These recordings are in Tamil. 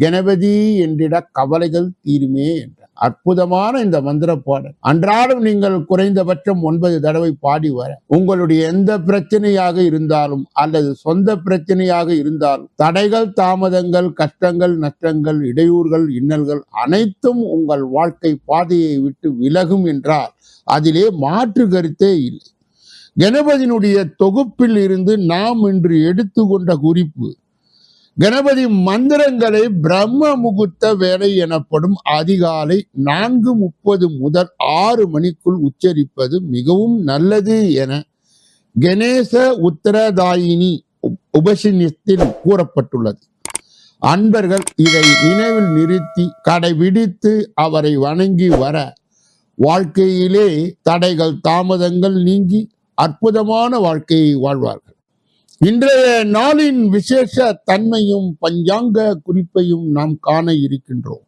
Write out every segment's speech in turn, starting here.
கணபதி என்றிட கவலைகள் தீருமே என்ற. அற்புதமான இந்த மந்திர பாடல். அன்றாடம் நீங்கள் குறைந்தபட்சம் ஒன்பது தடவை பாடி வர. உங்களுடைய எந்த பிரச்சனையாக இருந்தாலும் அல்லது சொந்த பிரச்சனையாக இருந்தாலும் தடைகள் தாமதங்கள் கஷ்டங்கள் நஷ்டங்கள் இடையூறுகள் இன்னல்கள் அனைத்தும் உங்கள் வாழ்க்கை பாதையை விட்டு விலகும் என்றால் அதிலே மாற்று கருத்தே இல்லை. கணபதியினுடைய தொகுப்பில் இருந்து நாம் இன்று எடுத்துக்கொண்ட குறிப்பு கணபதி மந்திரங்களை பிரம்ம முகூர்த்த வேலை எனப்படும் அதிகாலை நான்கு முப்பது முதல் ஆறு மணிக்குள் உச்சரிப்பது மிகவும் நல்லது என கணேச உத்தரதாயினி உப்- உபசினியத்தில் கூறப்பட்டுள்ளது. அன்பர்கள் இதை நினைவில் நிறுத்தி கடைபிடித்து அவரை வணங்கி வர வாழ்க்கையிலே தடைகள் தாமதங்கள் நீங்கி அற்புதமான வாழ்க்கையை வாழ்வார்கள். இன்றைய நாளின் விசேஷ தன்மையும் பஞ்சாங்க குறிப்பையும் நாம் காண இருக்கின்றோம்.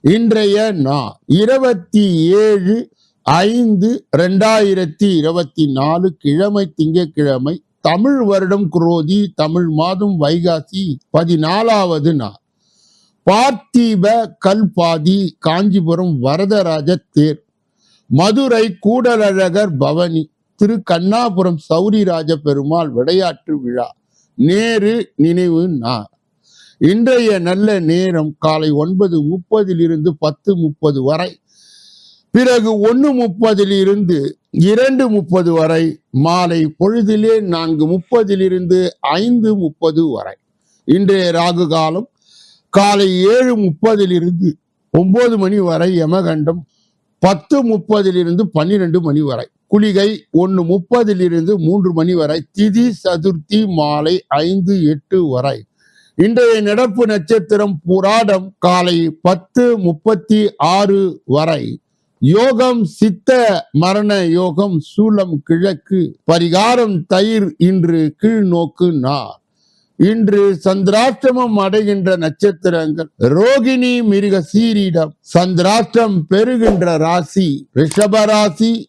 இன்றைய நாள் இருபத்தி ஏழு ஐந்து ரெண்டாயிரத்தி இருபத்தி நாலு கிழமை திங்கட்கிழமை தமிழ் வருடம் குரோதி தமிழ் மாதம் வைகாசி பதினாலாவது நாள். பார்த்திப கல்பாதி காஞ்சிபுரம் வரதராஜ தேர் மதுரை கூடலழகர் பவனி திரு கண்ணாபுரம் சௌரிராஜ பெருமாள் விளையாட்டு விழா. நேரு நினைவு நாள். இன்றைய நல்ல நேரம் காலை ஒன்பது முப்பதிலிருந்து பத்து முப்பது வரை. பிறகு ஒன்று முப்பதிலிருந்து இரண்டு முப்பது வரை. மாலை பொழுதிலே நான்கு முப்பதிலிருந்து ஐந்து முப்பது வரை. இன்றைய ராகு காலம் காலை ஏழு முப்பதிலிருந்து ஒன்பது மணி வரை யமகண்டம் பத்து முப்பதிலிருந்து பன்னிரெண்டு மணி வரை. குளிகை ஒன்று முப்பதிலிருந்து மூன்று மணி வரை திதி சதுர்த்தி மாலை ஐந்து எட்டு வரை. இன்றைய நடப்பு நட்சத்திரம் புராடம் காலை பத்து முப்பத்தி ஆறு வரை. யோகம் சித்த மரண யோகம் சூலம் கிழக்கு. பரிகாரம் தயிர் இன்று கீழ் நோக்கு நார். இன்று சந்திராஷ்டமம் அடைகின்ற நட்சத்திரங்கள். ரோகிணி மிருக சீரிடம் சந்திராஷ்டம் பெறுகின்ற ராசி. ரிஷப ராசி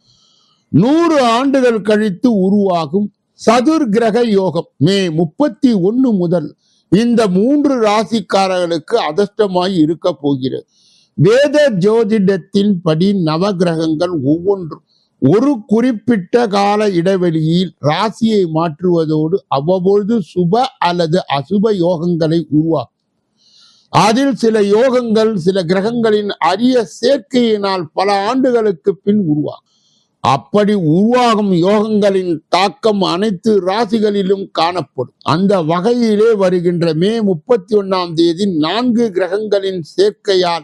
நூறு ஆண்டுகள் கழித்து உருவாகும் சதுர் கிரக யோகம் மே முப்பத்தி ஒன்று முதல் இந்த மூன்று ராசிக்காரர்களுக்கு அதிர்ஷ்டமாய் இருக்க போகிறது. வேத ஜோதிடத்தின் படி நவகிரகங்கள் ஒவ்வொன்றும் ஒரு குறிப்பிட்ட கால இடைவெளியில் ராசியை மாற்றுவதோடு அவ்வப்பொழுது சுப அல்லது அசுப யோகங்களை உருவாக்கும். அதில் சில யோகங்கள் சில கிரகங்களின் அரிய சேர்க்கையினால் பல ஆண்டுகளுக்கு பின் உருவாகும். அப்படி உருவாகும் யோகங்களின் தாக்கம் அனைத்து ராசிகளிலும் காணப்படும். அந்த வகையிலே வருகின்ற மே முப்பத்தி ஒன்னாம் தேதி நான்கு கிரகங்களின் சேர்க்கையால்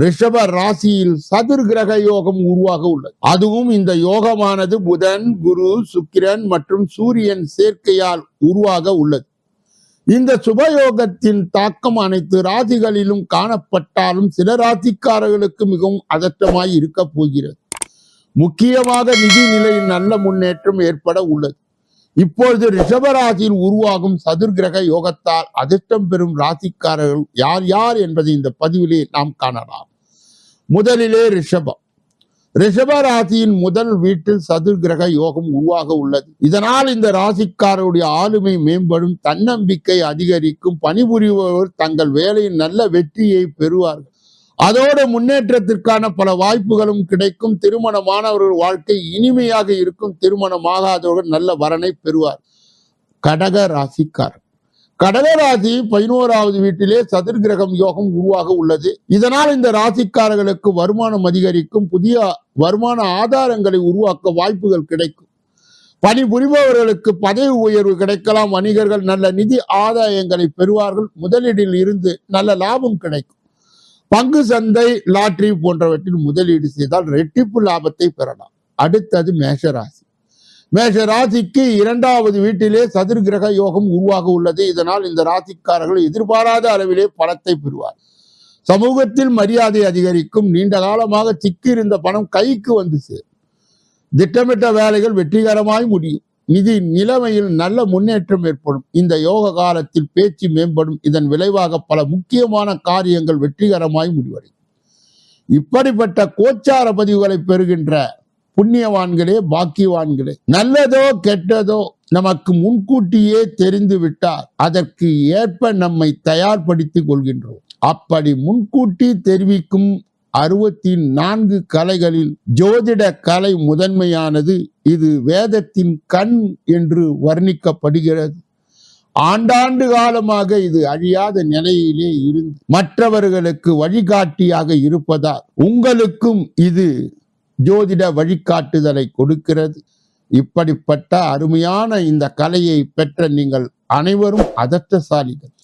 ரிஷப ராசியில் சதுர் கிரக யோகம் உருவாக உள்ளது. அதுவும் இந்த யோகமானது புதன் குரு சுக்கிரன் மற்றும் சூரியன் சேர்க்கையால் உருவாக உள்ளது. இந்த சுபயோகத்தின் தாக்கம் அனைத்து ராசிகளிலும் காணப்பட்டாலும் சில ராசிக்காரர்களுக்கு மிகவும் அதட்டமாய் இருக்க போகிறது. முக்கியமாக நிதி நிலையில் நல்ல முன்னேற்றம் ஏற்பட உள்ளது. இப்பொழுது ரிஷபராசியில் உருவாகும் சதுர்கிரக யோகத்தால் அதிர்ஷ்டம் பெறும் ராசிக்காரர்கள் யார் யார் என்பதை இந்த பதிவிலே நாம் காணலாம். முதலிலே ரிஷபம். ரிஷப ராசியின் முதல் வீட்டில் சதுர்கிரக யோகம் உருவாக உள்ளது. இதனால் இந்த ராசிக்காரருடைய ஆளுமை மேம்படும் தன்னம்பிக்கை அதிகரிக்கும் பணிபுரிபவர் தங்கள் வேலையில் நல்ல வெற்றியை பெறுவார்கள். அதோடு முன்னேற்றத்திற்கான பல வாய்ப்புகளும் கிடைக்கும். திருமணமானவர்கள் வாழ்க்கை இனிமையாக இருக்கும். திருமணமாகாதவர்கள் நல்ல வரனை பெறுவார். கடக ராசிக்காரர். கடகராசி பதினோராவது வீட்டிலே சதுர்கிரகம் யோகம் உருவாக உள்ளது. இதனால் இந்த ராசிக்காரர்களுக்கு வருமானம் அதிகரிக்கும். புதிய வருமான ஆதாரங்களை உருவாக்க வாய்ப்புகள் கிடைக்கும். பணிபுரிபவர்களுக்கு பதவி உயர்வு கிடைக்கலாம். வணிகர்கள் நல்ல நிதி ஆதாயங்களை பெறுவார்கள். முதலீட்டில் இருந்து நல்ல லாபம் கிடைக்கும். பங்கு சந்தை லாட்ரி போன்றவற்றில் முதலீடு செய்தால் ரெட்டிப்பு லாபத்தை பெறலாம். அடுத்தது மேஷராசி. மேஷராசிக்கு இரண்டாவது வீட்டிலே சதுர்கிரக யோகம் உருவாக உள்ளது. இதனால் இந்த ராசிக்காரர்கள் எதிர்பாராத அளவிலே பணத்தை பெறுவார். சமூகத்தில் மரியாதை அதிகரிக்கும். நீண்ட காலமாக சிக்கியிருந்த பணம் கைக்கு வந்து சேரும். திட்டமிட்ட வேலைகள் வெற்றிகரமாய் முடியும். நிதி நிலைமையில் நல்ல முன்னேற்றம் ஏற்படும். இந்த யோக காலத்தில் பேச்சு மேம்படும். இதன் விளைவாக பல முக்கியமான காரியங்கள் வெற்றிகரமாய் முடிவடையும். இப்படிப்பட்ட கோச்சார பதிவுகளை பெறுகின்ற புண்ணியவான்களே பாக்கியவான்களே நல்லதோ கெட்டதோ நமக்கு முன்கூட்டியே தெரிந்து விட்டால் அதற்கு ஏற்ப நம்மை தயார்படுத்திக் கொள்கின்றோம். அப்படி முன்கூட்டி தெரிவிக்கும் அறுபத்தி நான்கு கலைகளில் ஜோதிட கலை முதன்மையானது இது வேதத்தின் கண் என்று வர்ணிக்கப்படுகிறது. ஆண்டாண்டு காலமாக இது அழியாத நிலையிலே இருந்து மற்றவர்களுக்கு வழிகாட்டியாக இருப்பதால் உங்களுக்கும் இது ஜோதிட வழிகாட்டுதலை கொடுக்கிறது. இப்படிப்பட்ட அருமையான இந்த கலையை பெற்ற நீங்கள் அனைவரும் அதர்ஷ்டசாலிகள்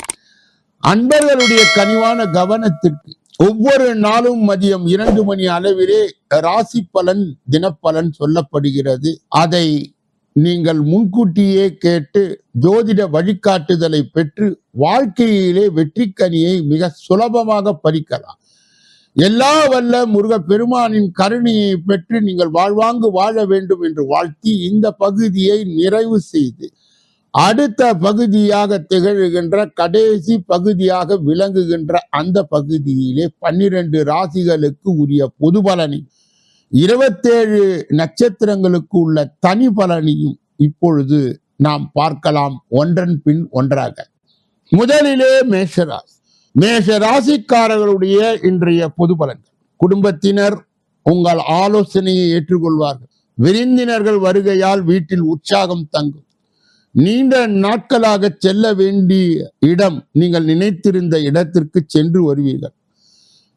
அன்பர்களுடைய கனிவான கவனத்திற்கு ஒவ்வொரு நாளும் மதியம் இரண்டு மணி அளவிலே ராசி பலன் தினப்பலன் சொல்லப்படுகிறது. அதை நீங்கள் முன்கூட்டியே கேட்டு ஜோதிட வழிகாட்டுதலை பெற்று வாழ்க்கையிலே வெற்றிக்கனியை மிக சுலபமாக பறிக்கலாம். எல்லா வல்ல முருக பெருமானின் கருணையை பெற்று நீங்கள் வாழ்வாங்கு வாழ வேண்டும் என்று வாழ்த்தி இந்த பகுதியை நிறைவு செய்து அடுத்த பகுதியாக திகழ்கின்ற கடைசி பகுதியாக விளங்குகின்ற அந்த பகுதியிலே பன்னிரண்டு ராசிகளுக்கு உரிய பொது பலனையும் இருபத்தேழு நட்சத்திரங்களுக்கு உள்ள தனி பலனையும் இப்பொழுது நாம் பார்க்கலாம் ஒன்றன் பின் ஒன்றாக. முதலிலே மேஷராசி மேஷ ராசிக்காரர்களுடைய இன்றைய பொது பலன்கள். குடும்பத்தினர் உங்கள் ஆலோசனையை ஏற்றுக்கொள்வார்கள். விருந்தினர்கள் வருகையால் வீட்டில் உற்சாகம் தங்கும். நீண்ட நாட்களாக செல்ல வேண்டிய இடம் நீங்கள் நினைத்திருந்த இடத்திற்கு சென்று வருவீர்கள்.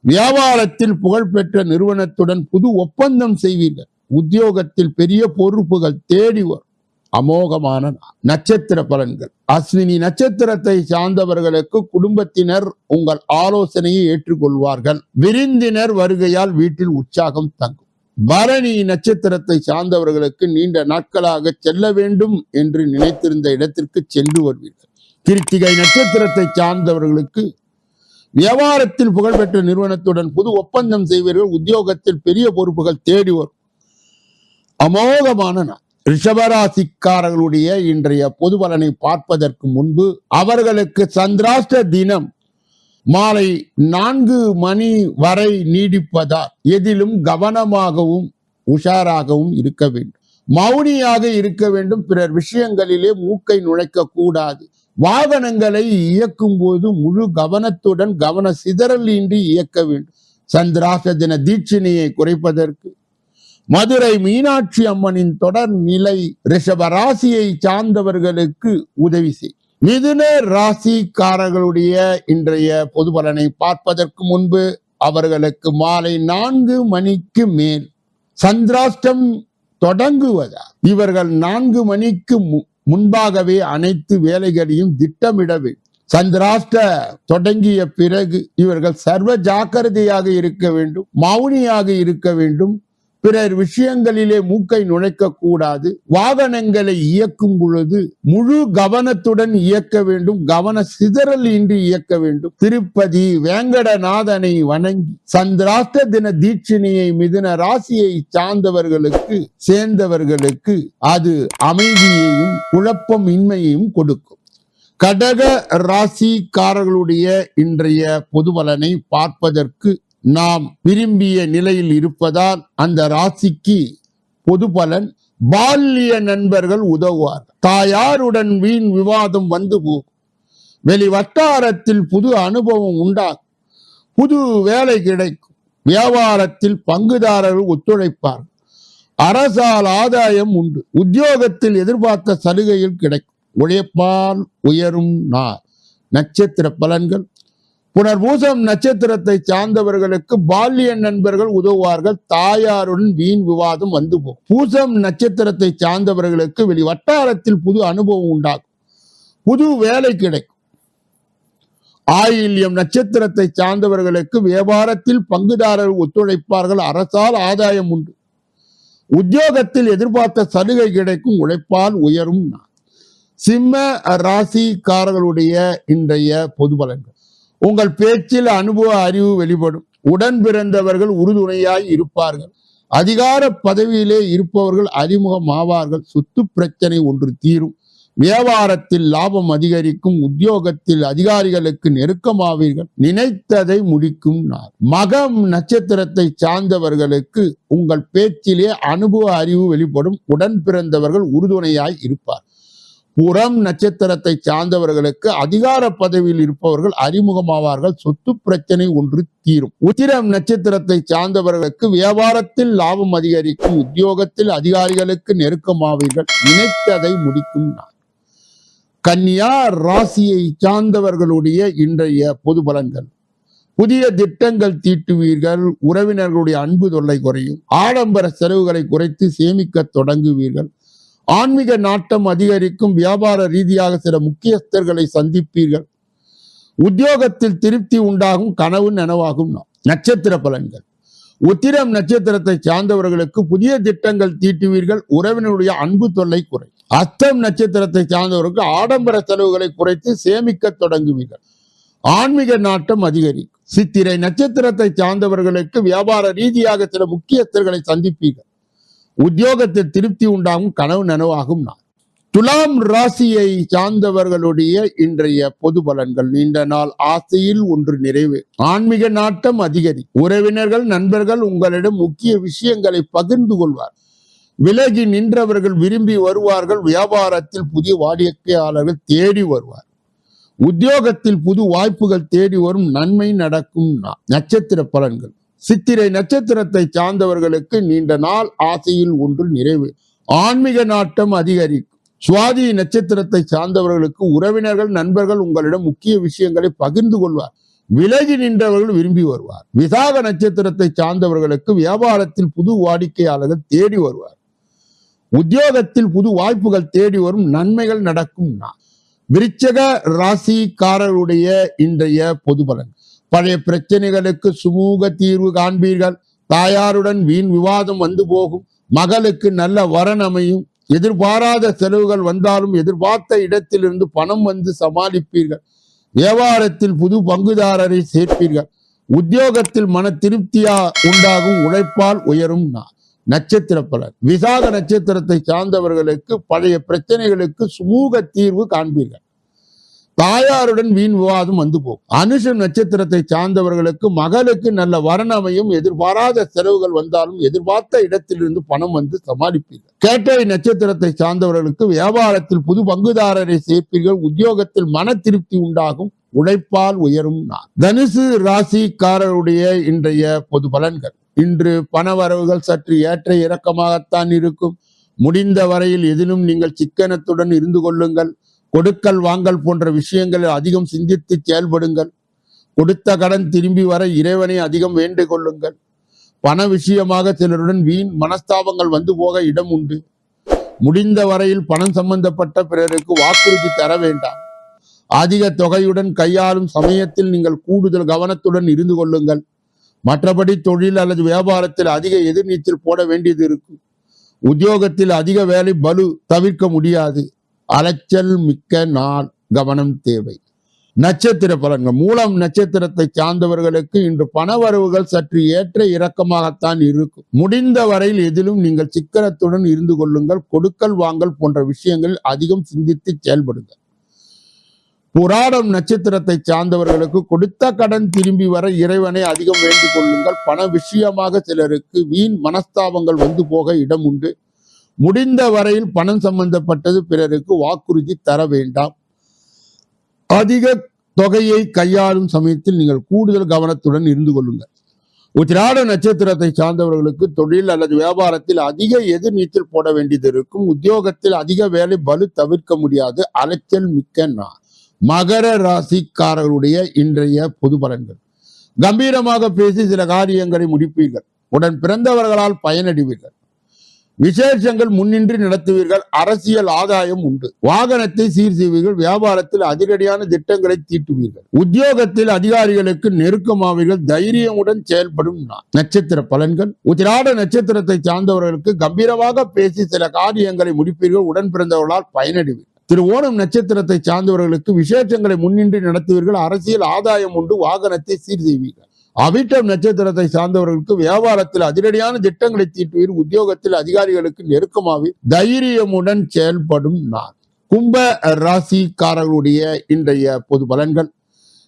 வியாபாரத்தில் புகழ்பெற்ற நிறுவனத்துடன் புது ஒப்பந்தம் செய்வீர்கள். உத்தியோகத்தில் பெரிய பொறுப்புகள் தேடி வரும். அமோகமான நட்சத்திர பலன்கள். அஸ்வினி நட்சத்திரத்தை சார்ந்தவர்களுக்கு குடும்பத்தினர் உங்கள் ஆலோசனையை ஏற்றுக்கொள்வார்கள். விருந்தினர் வருகையால் வீட்டில் உற்சாகம் தங்கும். பரணி நட்சத்திரத்தை சார்ந்தவர்களுக்கு நீண்ட நாட்களாக செல்ல வேண்டும் என்று நினைத்திருந்த இடத்திற்கு சென்று வருவீர்கள். கிருத்திகை நட்சத்திரத்தை சார்ந்தவர்களுக்கு வியாபாரத்தில் புகழ்பெற்ற நிறுவனத்துடன் புது ஒப்பந்தம் செய்வீர்கள். உத்தியோகத்தில் பெரிய பொறுப்புகள் தேடி வரும். அமோகமான நாள். ரிஷபராசிக்காரர்களுடைய இன்றைய பொது பலனை பார்ப்பதற்கு முன்பு அவர்களுக்கு சந்திராஷ்ட தினம் மாலை நான்கு மணி வரை நீடிப்பதால் எதிலும் கவனமாகவும் உஷாராகவும் இருக்க வேண்டும். மௌனியாக இருக்க வேண்டும். பிறர் விஷயங்களிலே மூக்கை நுழைக்க கூடாது. வாகனங்களை இயக்கும் போது முழு கவனத்துடன் கவன சிதறல் இன்றி இயக்க வேண்டும். சந்திராச தின தீட்சிணையை குறைப்பதற்கு. மதுரை மீனாட்சி அம்மனின் தொடர் நிலை ரிஷபராசியை சார்ந்தவர்களுக்கு உதவி செய். மிதுன ராசிக்காரர்களுடைய இன்றைய பொது பலனை பார்ப்பதற்கு முன்பு அவர்களுக்கு மாலை நான்கு மணிக்கு மேல் சந்திராஷ்டம் தொடங்குவதா? இவர்கள் நான்கு மணிக்கு மு- முன்பாகவே அனைத்து வேலைகளையும் திட்டமிட வேண்டும் சந்திராஷ்ட தொடங்கிய பிறகு இவர்கள் சர்வ ஜாக்கிரதையாக இருக்க வேண்டும் மௌனியாக இருக்க வேண்டும் பிறர் விஷயங்களிலே மூக்கை நுழைக்க கூடாது வாகனங்களை இயக்கும் பொழுது முழு கவனத்துடன் இயக்க வேண்டும். கவன சிதறல் இன்றி இயக்க வேண்டும். திருப்பதி வேங்கடநாதனை வணங்கி சந்திராஷ்ட தின தீட்சிணையை மிதுன ராசியை சார்ந்தவர்களுக்கு சேர்ந்தவர்களுக்கு அது அமைதியையும் குழப்பம் இன்மையையும் கொடுக்கும். கடக ராசிக்காரர்களுடைய இன்றைய பொதுவலனை பார்ப்பதற்கு நாம் விரும்பிய நிலையில் இருப்பதால் அந்த ராசிக்கு பொது பலன் பால்ய நண்பர்கள் உதவுவார். தாயாருடன் வீண் விவாதம் வந்து போகும். வெளி வட்டாரத்தில் புது அனுபவம் உண்டாகும். புது வேலை கிடைக்கும். வியாபாரத்தில் பங்குதாரர்கள் ஒத்துழைப்பார். அரசால் ஆதாயம் உண்டு. உத்தியோகத்தில் எதிர்பார்த்த சலுகையில் கிடைக்கும். உழைப்பால் உயரும் நார் நட்சத்திர பலன்கள் புனர்பூசம் நட்சத்திரத்தை சார்ந்தவர்களுக்கு பால்ய நண்பர்கள் உதவுவார்கள் தாயாருடன் வீண் விவாதம் வந்து போகும் பூசம் நட்சத்திரத்தை சார்ந்தவர்களுக்கு வெளி வட்டாரத்தில் புது அனுபவம் உண்டாகும். புது வேலை கிடைக்கும். ஆயில்யம் நட்சத்திரத்தை சார்ந்தவர்களுக்கு வியாபாரத்தில் பங்குதாரர் ஒத்துழைப்பார்கள் அரசால் ஆதாயம் உண்டு. உத்தியோகத்தில் எதிர்பார்த்த சலுகை கிடைக்கும் உழைப்பால் உயரும். சிம்ம ராசிக்காரர்களுடைய இன்றைய பொது பலன்கள். உங்கள் பேச்சில் அனுபவ அறிவு வெளிப்படும். உடன் பிறந்தவர்கள் உறுதுணையாய் இருப்பார்கள். அதிகார பதவியிலே இருப்பவர்கள் அறிமுகமாவார்கள். சொத்து பிரச்சனை ஒன்று தீரும். வியாபாரத்தில் லாபம் அதிகரிக்கும். உத்தியோகத்தில் அதிகாரிகளுக்கு நெருக்கமாவீர்கள். நினைத்ததை முடிக்கும் நாள். மகம் நட்சத்திரத்தை சார்ந்தவர்களுக்கு உங்கள் பேச்சிலே அனுபவ அறிவு வெளிப்படும். உடன் பிறந்தவர்கள் உறுதுணையாய் இருப்பார். புறம் நட்சத்திரத்தை சார்ந்தவர்களுக்கு அதிகார பதவியில் இருப்பவர்கள் அறிமுகமாவார்கள். சொத்து பிரச்சனை ஒன்று தீரும். உத்திரம் நட்சத்திரத்தை சார்ந்தவர்களுக்கு வியாபாரத்தில் லாபம் அதிகரிக்கும். உத்தியோகத்தில் அதிகாரிகளுக்கு நெருக்கமாவீர்கள். நினைத்ததை முடிக்கும் நாள். கன்னியா ராசியை சார்ந்தவர்களுடைய இன்றைய பொது பலன்கள். புதிய திட்டங்கள் தீட்டுவீர்கள். உறவினர்களுடைய அன்பு தொல்லை குறையும். ஆடம்பர செலவுகளை குறைத்து சேமிக்க தொடங்குவீர்கள். ஆன்மீக நாட்டம் அதிகரிக்கும் வியாபார ரீதியாக சில முக்கியஸ்தர்களை சந்திப்பீர்கள். உத்தியோகத்தில் திருப்தி உண்டாகும் கனவு நனவாகும். நட்சத்திர பலன்கள். உத்திரம் நட்சத்திரத்தை சார்ந்தவர்களுக்கு புதிய திட்டங்கள் தீட்டுவீர்கள். உறவினருடைய அன்பு தொல்லை குறை. அஸ்தம் நட்சத்திரத்தை சார்ந்தவர்களுக்கு ஆடம்பர செலவுகளை குறைத்து சேமிக்க தொடங்குவீர்கள். ஆன்மீக நாட்டம் அதிகரிக்கும். சித்திரை நட்சத்திரத்தை சார்ந்தவர்களுக்கு வியாபார ரீதியாக சில முக்கியஸ்தர்களை சந்திப்பீர்கள். உத்தியோகத்தில் திருப்தி உண்டாகும் கனவு நனவாகும் நான் துலாம் ராசியை சார்ந்தவர்களுடைய இன்றைய பொது பலன்கள் நீண்ட நாள் ஆசையில் ஒன்று நிறைவு. ஆன்மீக நாட்டம் அதிகரி. உறவினர்கள் நண்பர்கள் உங்களிடம் முக்கிய விஷயங்களை பகிர்ந்து கொள்வார். விலகி நின்றவர்கள் விரும்பி வருவார்கள். வியாபாரத்தில் புதிய வாடிக்கையாளர்கள் தேடி வருவார். உத்தியோகத்தில் புது வாய்ப்புகள் தேடி வரும். நன்மை நடக்கும் நட்சத்திர பலன்கள். சித்திரை நட்சத்திரத்தை சார்ந்தவர்களுக்கு நீண்ட நாள் ஆசையில் ஒன்று நிறைவு. ஆன்மீக நாட்டம் அதிகரிக்கும். சுவாதி நட்சத்திரத்தை சார்ந்தவர்களுக்கு உறவினர்கள் நண்பர்கள் உங்களிடம் முக்கிய விஷயங்களை பகிர்ந்து கொள்வார். விலகி நின்றவர்கள் விரும்பி வருவார். விசாக நட்சத்திரத்தை சார்ந்தவர்களுக்கு வியாபாரத்தில் புது வாடிக்கையாளர்கள் தேடி வருவார். உத்தியோகத்தில் புது வாய்ப்புகள் தேடி வரும் நன்மைகள் நடக்கும் விருச்சக ராசிக்காரருடைய இன்றைய பொது பலன் பழைய பிரச்சனைகளுக்கு சுமூக தீர்வு காண்பீர்கள். தாயாருடன் வீண் விவாதம் வந்து போகும். மகளுக்கு நல்ல வரன் அமையும். எதிர்பாராத செலவுகள் வந்தாலும் எதிர்பார்த்த இடத்திலிருந்து பணம் வந்து சமாளிப்பீர்கள். வியாபாரத்தில் புது பங்குதாரரை சேர்ப்பீர்கள். உத்தியோகத்தில் மன திருப்தியா உண்டாகும் உழைப்பால் உயரும் நட்சத்திர பலர் விசாக நட்சத்திரத்தை சார்ந்தவர்களுக்கு பழைய பிரச்சனைகளுக்கு சுமூக தீர்வு காண்பீர்கள். தாயாருடன் வீண் விவாதம் வந்து போகும். அனுஷம் நட்சத்திரத்தை சார்ந்தவர்களுக்கு மகளுக்கு நல்ல வரணமையும் எதிர்பாராத செலவுகள் வந்தாலும் எதிர்பார்த்த இடத்திலிருந்து பணம் வந்து சமாளிப்பீர்கள். கேட்டை நட்சத்திரத்தை சார்ந்தவர்களுக்கு வியாபாரத்தில் புது பங்குதாரரை சேர்ப்பீர்கள். உத்தியோகத்தில் மன திருப்தி உண்டாகும். உழைப்பால் உயரும் நான் தனுசு ராசிக்காரருடைய இன்றைய பொது பலன்கள். இன்று பணவரவுகள் சற்று ஏற்ற இறக்கமாகத்தான் இருக்கும். முடிந்த வரையில் எதிலும் நீங்கள் சிக்கனத்துடன் இருந்து கொள்ளுங்கள். கொடுக்கல் வாங்கல் போன்ற விஷயங்களில் அதிகம் சிந்தித்து செயல்படுங்கள். கொடுத்த கடன் திரும்பி வர இறைவனை அதிகம் வேண்டிக் கொள்ளுங்கள். பண விஷயமாக சிலருடன் வீண் மனஸ்தாபங்கள் வந்து போக இடம் உண்டு. முடிந்த வரையில் பணம் சம்பந்தப்பட்ட பிறருக்கு வாக்குறுதி தர வேண்டாம். அதிக தொகையுடன் கையாளும் சமயத்தில் நீங்கள் கூடுதல் கவனத்துடன் இருந்து கொள்ளுங்கள். மற்றபடி தொழில் அல்லது வியாபாரத்தில் அதிக எதிர்நீச்சல் போட வேண்டியது இருக்கும். உத்தியோகத்தில் அதிக வேலை பலு தவிர்க்க முடியாது. அலைச்சல் மிக்க நாள் கவனம் தேவை. நட்சத்திர பலன்கள். மூலம் நட்சத்திரத்தை சார்ந்தவர்களுக்கு இன்று பணவரவுகள் சற்று ஏற்ற இறக்கமாகத்தான் இருக்கும். முடிந்த வரையில் எதிலும் நீங்கள் சிக்கனத்துடன் இருந்து கொள்ளுங்கள். கொடுக்கல் வாங்கல் போன்ற விஷயங்களில் அதிகம் சிந்தித்து செயல்படுங்கள். புராடம் நட்சத்திரத்தை சார்ந்தவர்களுக்கு கொடுத்த கடன் திரும்பி வர இறைவனை அதிகம் வேண்டிக் கொள்ளுங்கள். பண விஷயமாக சிலருக்கு வீண் மனஸ்தாபங்கள் வந்து போக இடம் உண்டு. முடிந்த வரையில் பணம் சம்பந்தப்பட்டது பிறருக்கு வாக்குறுதி தர வேண்டாம். அதிக தொகையை கையாளும் சமயத்தில் நீங்கள் கூடுதல் கவனத்துடன் இருந்து கொள்ளுங்கள். உத்திராட நட்சத்திரத்தை சார்ந்தவர்களுக்கு தொழில் அல்லது வியாபாரத்தில் அதிக எதிர்நீச்சல் போட வேண்டியது இருக்கும். உத்தியோகத்தில் அதிக வேலை பலு தவிர்க்க முடியாது. அலைச்சல் மிக்க நான் மகர ராசிக்காரர்களுடைய இன்றைய பொது பலன்கள். கம்பீரமாக பேசி சில காரியங்களை முடிப்பீர்கள். உடன் பிறந்தவர்களால் பயனடைவீர்கள். விசேஷங்கள் முன்னின்றி நடத்துவீர்கள். அரசியல் ஆதாயம் உண்டு. வாகனத்தை சீர் செய்வீர்கள் வியாபாரத்தில் அதிரடியான திட்டங்களை தீட்டுவீர்கள். உத்தியோகத்தில் அதிகாரிகளுக்கு நெருக்கமாவீர்கள். தைரியமுடன் செயல்படும் நட்சத்திர பலன்கள். உத்திராட நட்சத்திரத்தை சார்ந்தவர்களுக்கு கம்பீரமாக பேசி சில காரியங்களை முடிப்பீர்கள். உடன் பிறந்தவர்களால் பயனடைவீர்கள். திரு ஓணம் நட்சத்திரத்தை சார்ந்தவர்களுக்கு விசேஷங்களை முன்னின்றி நடத்துவீர்கள். அரசியல் ஆதாயம் உண்டு. வாகனத்தை சீர் செய்வீர்கள் அவிட்டம் நட்சத்திரத்தை சார்ந்தவர்களுக்கு வியாபாரத்தில் அதிரடியான திட்டங்களை தீட்டுவீர் உத்தியோகத்தில் அதிகாரிகளுக்கு நெருக்கமாவி தைரியமுடன் செயல்படும் நான். கும்ப ராசிக்காரர்களுடைய இன்றைய பொது பலன்கள்.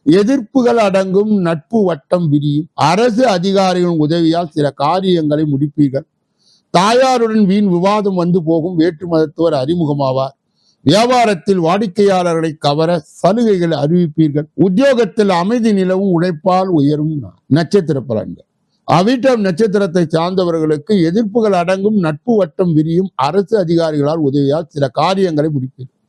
எதிர்ப்புகள் அடங்கும் நட்பு வட்டம் விரியும். அரசு அதிகாரிகளின் உதவியால் சில காரியங்களை முடிப்பீர்கள். தாயாருடன் வீண் விவாதம் வந்து போகும். வேற்று மதத்தவர் அறிமுகமாவார். வியாபாரத்தில் வாடிக்கையாளர்களை கவர சலுகைகளை அறிவிப்பீர்கள். உத்தியோகத்தில் அமைதி நிலவும் உழைப்பால் உயரும் நட்சத்திர பலன்கள். அவிட்டம் நட்சத்திரத்தை சார்ந்தவர்களுக்கு எதிர்ப்புகள் அடங்கும் நட்பு வட்டம் விரியும் அரசு அதிகாரிகளால் உதவியால் சில காரியங்களை முடிப்பீர்கள்.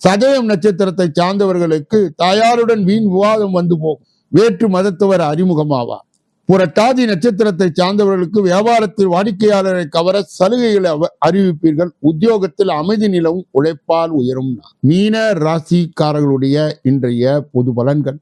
சதயம் நட்சத்திரத்தை சார்ந்தவர்களுக்கு தாயாருடன் வீண் விவாதம் வந்து போகும் வேற்று மதத்தவர் அறிமுகமாவார். புரட்டாதி நட்சத்திரத்தை சார்ந்தவர்களுக்கு வியாபாரத்தில் வாடிக்கையாளரை கவர சலுகைகளை அவ- அறிவிப்பீர்கள். உத்தியோகத்தில் அமைதி நிலவும் உழைப்பால் உயரும். மீன ராசிக்காரர்களுடைய இன்றைய பொது பலன்கள்.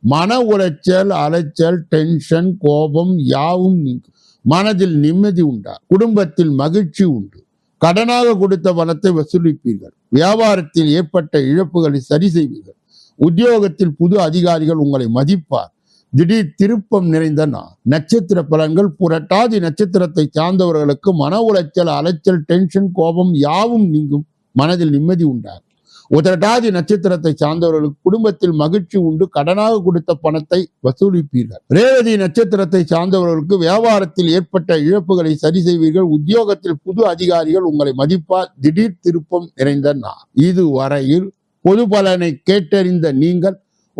மன உளைச்சல் அலைச்சல் டென்ஷன் கோபம் யாவும் நீங்கும். மனதில் நிம்மதி உண்டா? குடும்பத்தில் மகிழ்ச்சி உண்டு. கடனாக கொடுத்த பணத்தை வசூலிப்பீர்கள். வியாபாரத்தில் ஏற்பட்ட இழப்புகளை சரி செய்வீர்கள். உத்தியோகத்தில் புது அதிகாரிகள் உங்களை மதிப்பார். திடீர் திருப்பம் நிறைந்த நாள் நட்சத்திர பலன்கள் புரட்டாதி நட்சத்திரத்தை சார்ந்தவர்களுக்கு மன உளைச்சல் அலைச்சல் டென்ஷன் கோபம் யாவும் நீங்கும். மனதில் நிம்மதி உண்டாகும். உதரட்டாதி நட்சத்திரத்தை சார்ந்தவர்களுக்கு குடும்பத்தில் மகிழ்ச்சி உண்டு. கடனாக கொடுத்த பணத்தை வசூலிப்பீர்கள். ரேவதி நட்சத்திரத்தை சார்ந்தவர்களுக்கு வியாபாரத்தில் ஏற்பட்ட இழப்புகளை சரி செய்வீர்கள். உத்தியோகத்தில் புது அதிகாரிகள் உங்களை மதிப்பார். திடீர் திருப்பம் நிறைந்த நான் இதுவரையில் பொது பலனை கேட்டறிந்த நீங்கள்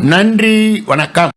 நன்றி வணக்கம்.